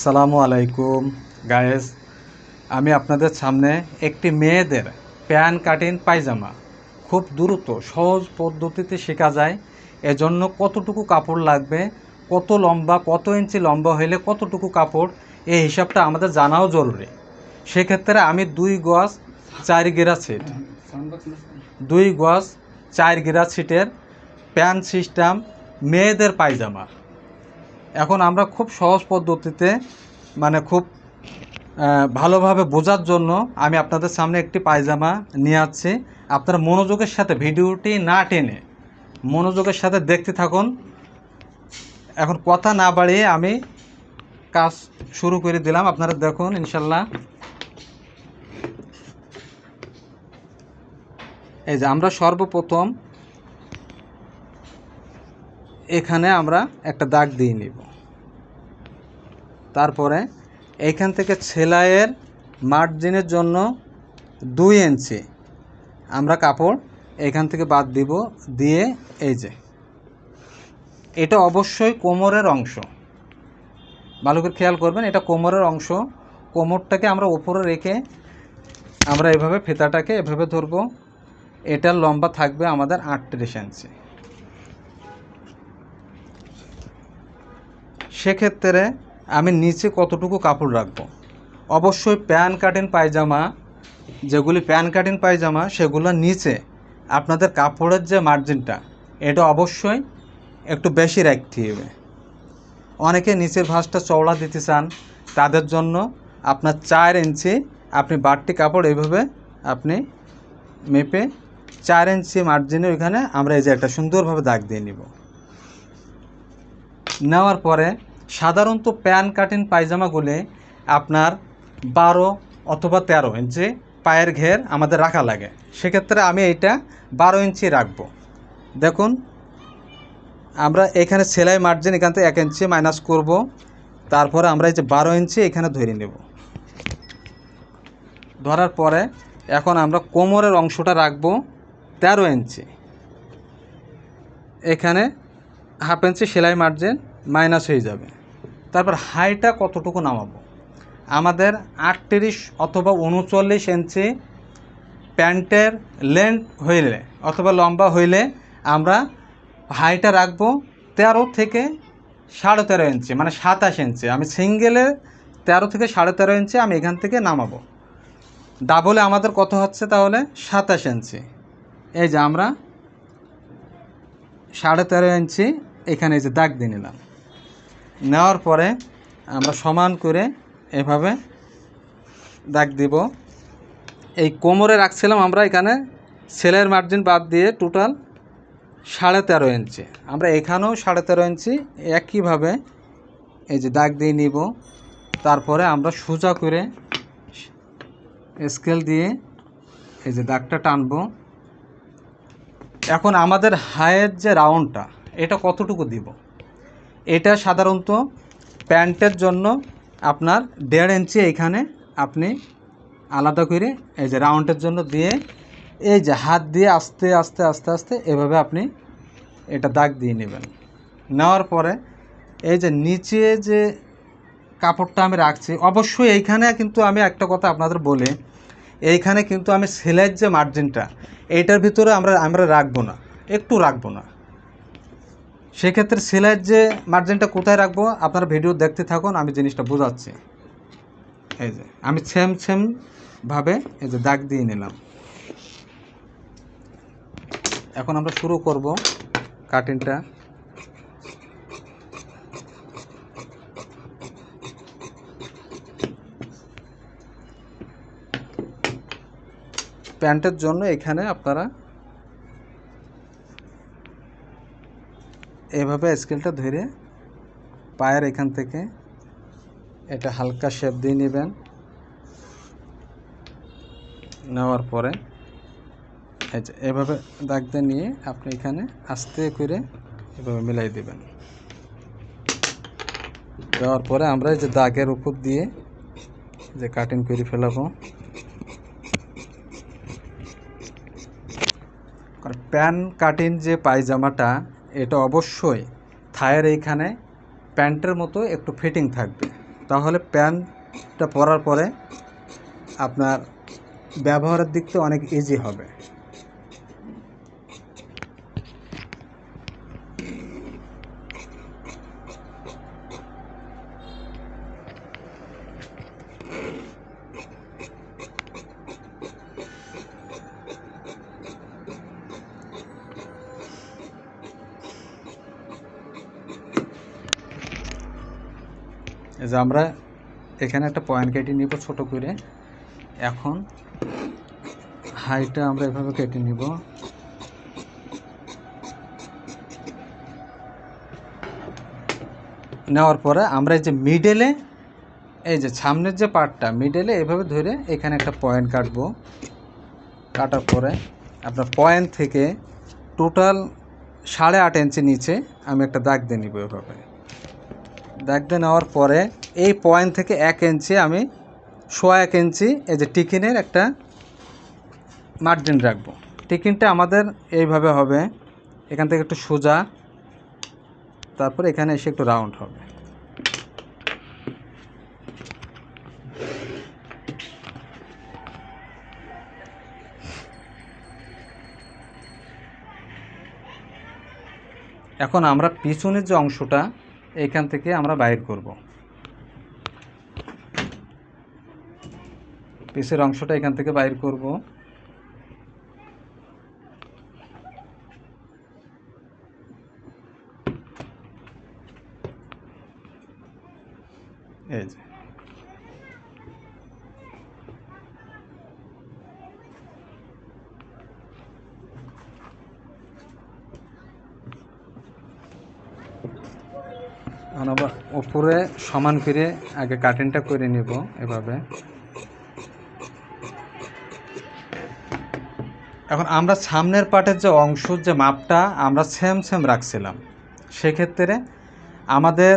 আসসালামু আলাইকুম গায়েস আমি আপনাদের সামনে একটি মেয়েদের প্যান কাটিং পায়জামা। খুব দ্রুত, সহজ পদ্ধতিতে শেখা যায়। এজন্য কতটুকু কাপড় লাগবে, কত লম্বা, কত ইঞ্চি লম্বা হইলে কতটুকু কাপড়, এই হিসাবটা আমাদের জানাও জরুরি। সেক্ষেত্রে আমি দুই গজ চার গেরা সেট দুই গজ চার গেরা সিটের প্যান সিস্টেম মেয়েদের পায়জামা। এখন আমরা খুব সহজ পদ্ধতিতে মানে খুব ভালোভাবে বোঝার জন্য আমি আপনাদের সামনে একটি পায়জামা নিয়ে আসছি। আপনারা মনোযোগের সাথে ভিডিওটি না টেনে মনোযোগের সাথে দেখতে থাকুন। এখন কথা না বাড়িয়ে আমি কাজ শুরু করে দিলাম। আপনারা দেখুন ইনশাল্লাহ এই যে আমরা সর্বপ্রথম এখানে আমরা একটা দাগ দিয়ে নিব। তারপরে এইখান থেকে সেলাইয়ের মার্জিনের জন্য দুই ইঞ্চি আমরা কাপড় এখান থেকে বাদ দিব দিয়ে এই যে। এটা অবশ্যই কোমরের অংশ। ভালো করে খেয়াল করবেন, এটা কোমরের অংশ। কোমরটাকে আমরা ওপরে রেখে আমরা এভাবে ফেতাটাকে এভাবে ধরবো। এটার লম্বা থাকবে আমাদের আটত্রিশ ইঞ্চি। সেক্ষেত্রে আমি নিচে কতটুকু কাপড় রাখব? অবশ্যই প্যান কাটিং, পায়জামা, যেগুলি প্যান কাটিং, পায়জামা সেগুলোর নিচে। আপনাদের কাপড়ের যে মার্জিনটা এটা অবশ্যই একটু বেশি রাখতে হবে। অনেকে নিচের ভাঁজটা চওড়া দিতে চান, তাদের জন্য আপনার চার ইঞ্চি আপনি বাড়তি কাপড় এইভাবে আপনি মেপে চার ইঞ্চি মার্জিনে ওইখানে আমরা এই যে একটা সুন্দরভাবে দাগ দিয়ে নিব। নেওয়ার পরে সাধারণত প্যান কাটিং পায়জামাগুলি আপনার বারো অথবা তেরো ইঞ্চি পায়ের ঘের আমাদের রাখা লাগে। সেক্ষেত্রে আমি এইটা বারো ইঞ্চি রাখব। দেখুন, আমরা এখানে সেলাই মার্জিন এখান থেকে এক ইঞ্চি মাইনাস করব। তারপরে আমরা এই যে বারো ইঞ্চি এখানে ধরে নেব। ধরার পরে এখন আমরা কোমরের অংশটা রাখব তেরো ইঞ্চি। এখানে হাফ ইঞ্চি সেলাই মার্জিন মাইনাস হয়ে যাবে। তারপর হাইটা কতটুকু নামাবো? আমাদের আটত্রিশ অথবা উনচল্লিশ ইঞ্চি প্যান্টের লেন্থ হইলে অথবা লম্বা হইলে আমরা হাইটা রাখব তেরো থেকে সাড়ে তেরো ইঞ্চি মানে সাতাশ ইঞ্চি। আমি সিঙ্গেলে তেরো থেকে সাড়ে তেরো ইঞ্চি আমি এখান থেকে নামাবো। ডাবলে আমাদের কত হচ্ছে তাহলে? সাতাশ ইঞ্চি। এই যে আমরা সাড়ে তেরো ইঞ্চি এখানে এই যে দাগ দিয়ে নিলাম। নেওয়ার পরে আমরা সমান করে এভাবে দাগ দিব। এই কোমরে রাখছিলাম আমরা এখানে। সেলের মার্জিন বাদ দিয়ে টোটাল সাড়ে তেরো ইঞ্চি। আমরা এখানেও সাড়ে তেরো ইঞ্চি একইভাবে এই যে দাগ দিয়ে নিব। তারপরে আমরা সোজা করে স্কেল দিয়ে এই যে দাগটা টানবো। এখন আমাদের হায়ের যে রাউন্ডটা এটা কতটুকু দিব? এটা সাধারণত প্যান্টের জন্য আপনার দেড় ইঞ্চি এইখানে আপনি আলাদা করে এই যে রাউন্ডের জন্য দিয়ে এই যে হাত দিয়ে আস্তে আস্তে আস্তে আস্তে এভাবে আপনি এটা দাগ দিয়ে নেবেন। নেওয়ার পরে এই যে নিচে যে কাপড়টা আমি রাখছি, অবশ্যই এইখানে কিন্তু আমি একটা কথা আপনাদের বলি, এইখানে কিন্তু আমি সেলাইয়ের যে মার্জিনটা এইটার ভিতরে আমরা আমরা রাখব না, একটু রাখব না। সেক্ষেত্রে সেলাইয়ের যে মার্জিনটা কোথায় রাখব, আপনারা ভিডিও দেখতে থাকুন, আমি জিনিসটা বোঝাচ্ছি। এই যে, আমি সেম সেম ভাবে এই যে দাগ দিয়ে নিলাম। এখন আমরা শুরু করব কাটিংটা প্যান্টের জন্য এখানে আপনারা এভাবে স্কেলটা ধরে পায়ের এখান থেকে এটা হালকা শেপ দিয়ে নেবেন। নেওয়ার পরে যে এভাবে দাগ দিয়ে নিয়ে আপনি এখানে আস্তে করে এভাবে মিলাই দেবেন। দেওয়ার পরে আমরা যে দাগের উপর দিয়ে যে কাটিং করে ফেলাবো। প্যান কাটিং যে পায়জামাটা এটা অবশ্যই থায়ের এইখানে প্যান্টের মতো একটু ফিটিং থাকবে। তাহলে প্যান্টটা পরার পরে আপনার ব্যবহারের দিক থেকে অনেক ইজি হবে। যে আমরা এখানে একটা পয়েন্ট কেটে নিব ছোট করে। এখন হাইটা আমরা এভাবে কেটে নিব। নেওয়ার পরে আমরা এই যে মিডেলে এই যে সামনের যে পার্টটা মিডেলে এভাবে ধরে এখানে একটা পয়েন্ট কাটবো। কাটার পরে আপনার পয়েন্ট থেকে টোটাল সাড়ে আট ইঞ্চি নিচে আমি একটা দাগ দিয়ে নিব এভাবে। দাগ নেওয়ার পরে এই পয়েন্ট থেকে এক ইঞ্চি আমি সোয়া এক ইঞ্চি, এই যে টিকিনের একটা মার্জিন রাখব। টিকিনটা আমাদের এইভাবে হবে। এখান থেকে একটু সোজা, তারপর এখানে এসে একটু রাউন্ড হবে। এখন আমরা পিছনের যে অংশটা এখান থেকে আমরা বাইর করব। পিসের অংশটা এখান থেকে বাইর করব। আবার উপরে সমান করে আগে কাটিংটা করে নিব এভাবে। এখন আমরা সামনের পাটের যে অংশ, যে মাপটা, আমরা সেম সেম রাখছিলাম। সেক্ষেত্রে আমাদের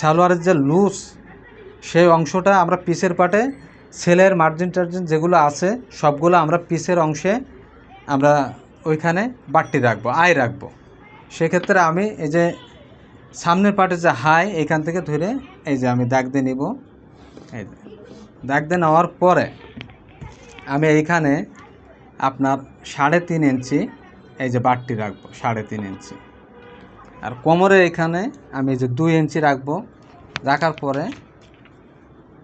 সালোয়ারের যে লুজ সেই অংশটা আমরা পিসের পাটে সেলের মার্জিন টার্জিন যেগুলো আছে, সবগুলো আমরা পিসের অংশে আমরা ওইখানে বাট্টি রাখব, আয় রাখব। সেক্ষেত্রে আমি এই যে সামনের পাটে যে হাই, এখান থেকে ধরে এই যে আমি দাগ দিয়ে নিব। এই দাগ দিয়ে নেওয়ার পরে আমি এইখানে আপনার সাড়ে তিন ইঞ্চি এই যে বাটটি রাখব, সাড়ে তিন ইঞ্চি। আর কোমরে এখানে আমি এই যে দুই ইঞ্চি রাখব। রাখার পরে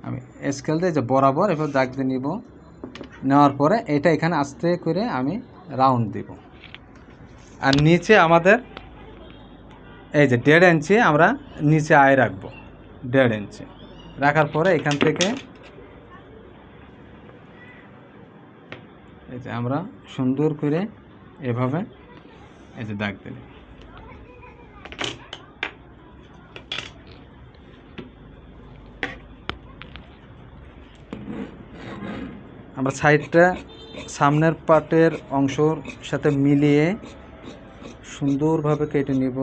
আমি স্কেল দিয়ে যে বরাবর এবার দাগ দিয়ে নিব। নেওয়ার পরে এটা এখানে আস্তে করে আমি রাউন্ড দিব। আর নিচে আমাদের এই যে দেড় ইঞ্চি আমরা নিচে আয় রাখব, দেড় ইঞ্চি। রাখার পরে এখান থেকে এই যে আমরা সুন্দর করে এভাবে এই যে দাগ দিলাম। আমরা সাইডটা সামনের পাটের অংশর সাথে মিলিয়ে সুন্দরভাবে কেটে নিব।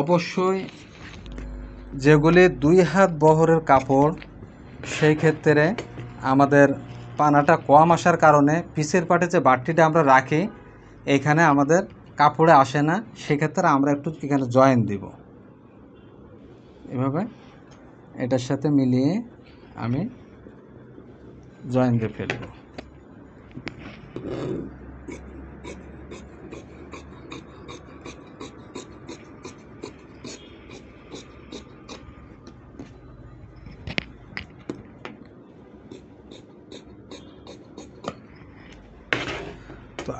অবশ্যই যেগুলি দুই হাত বহরের কাপড়, সেই ক্ষেত্রে আমাদের পানাটা কম আসার কারণে পিসের পাটে যে বাটটিটা আমরা রাখি, এখানে আমাদের কাপড়ে আসে না। সেক্ষেত্রে আমরা একটু এখানে জয়েন দিব। এভাবে এটার সাথে মিলিয়ে আমি জয়েন দিয়ে ফেলব।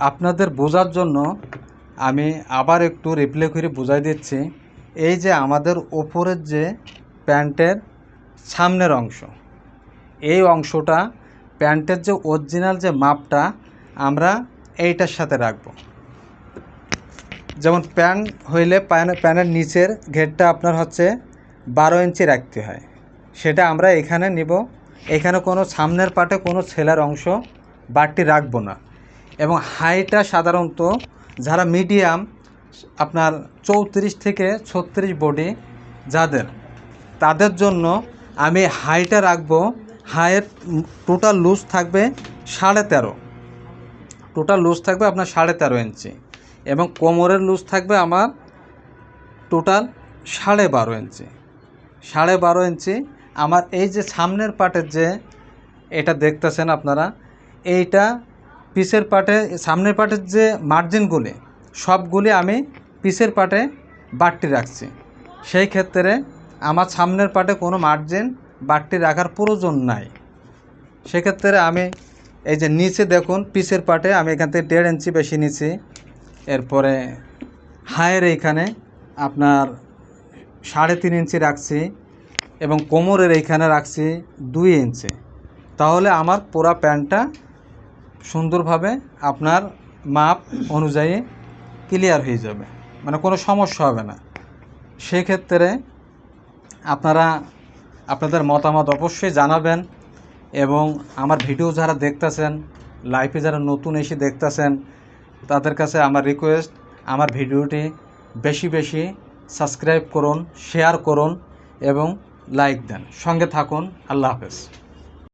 আপনাদের বোঝার জন্য আমি আবার একটু রিপ্লে করে বোঝাই দিচ্ছি। এই যে আমাদের ওপরের যে প্যান্টের সামনের অংশ, এই অংশটা প্যান্টের যে অরিজিনাল যে মাপটা আমরা এইটার সাথে রাখব। যেমন প্যান্ট হইলে প্যান- প্যানের নিচের ঘেরটা আপনার হচ্ছে বারো ইঞ্চি রাখতে হয়। সেটা আমরা এখানে নিব। এখানে কোনো সামনের পাটে কোনো ছেলের অংশ বাড়তি রাখব না। এবং হাইটা সাধারণত যারা মিডিয়াম, আপনার চৌত্রিশ থেকে ছত্রিশ বডি যাদের, তাদের জন্য আমি হাইটা রাখব হাইয়ের টোটাল লুজ থাকবে সাড়ে তেরো। টোটাল লুজ থাকবে আপনার সাড়ে তেরো ইঞ্চি এবং কোমরের লুজ থাকবে আমার টোটাল সাড়ে বারো ইঞ্চি সাড়ে বারো ইঞ্চি আমার এই যে সামনের পাটের যে এটা দেখতেছেন আপনারা, এইটা পিসের পাটে, সামনের পাটের যে মার্জিনগুলি সবগুলি আমি পিসের পাটে বাড়তি রাখছি। সেই ক্ষেত্রে আমার সামনের পাটে কোনো মার্জিন বাড়তি রাখার প্রয়োজন নাই। সেক্ষেত্রে আমি এই যে নিচে দেখুন, পিসের পাটে আমি এখান থেকে দেড় ইঞ্চি বেশি নিচ্ছি এরপরে হায়ের এইখানে আপনার সাড়ে তিন ইঞ্চি রাখছি এবং কোমরের এইখানে রাখছি দুই ইঞ্চি। তাহলে আমার পুরা প্যান্টটা সুন্দরভাবে আপনার মাপ অনুযায়ী ক্লিয়ার হয়ে যাবে। মানে কোনো সমস্যা হবে না। সেক্ষেত্রে আপনারা আপনাদের মতামত অবশ্যই জানাবেন এবং আমার ভিডিও যারা দেখতেছেন লাইফে যারা নতুন এসে দেখতেছেন, তাদের কাছে আমার রিকোয়েস্ট আমার ভিডিওটি বেশি বেশি সাবস্ক্রাইব করুন শেয়ার করুন এবং লাইক দেন। সঙ্গে থাকুন। আল্লাহ হাফেজ।